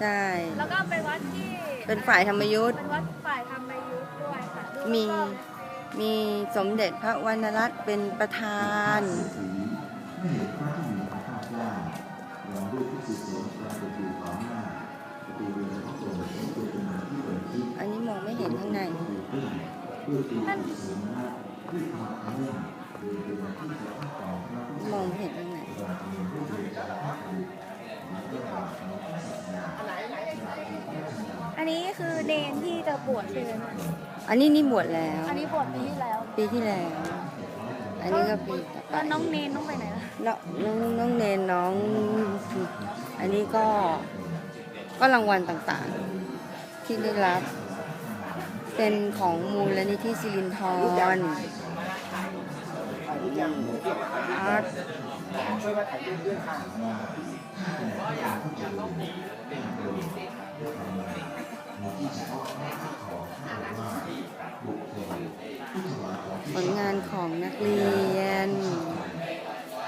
ใช่ แล้วก็เป็นวัดที่เป็นฝ่ายธรรมยุทธ์เป็นวัดฝ่ายธรรมยุทธ์ด้วยค่ะดูมี รอบมีสมเด็จพระวรรณรัตน์เป็นประธานอันนี้มองไม่เห็นข้างในนั่นมองไม่เห็นข้างในอั นนี้คือเนนที่จะบวชใช่ไหมคะอันนี้นี่บวชแล้ว อันนี้บวชปีที่แล้วปีที่แล้ว อันนี้ก็ปีต่อไปแล้วน้องเนนต้องไปไหนล่ะน้องน้องน้องเนนน้อง อันนี้ก็ก็รางวัลต่างๆ ที่ได้รับ เป็นของมูลนิธิสิรินทรอาร์ต ผลงานของนักเรียน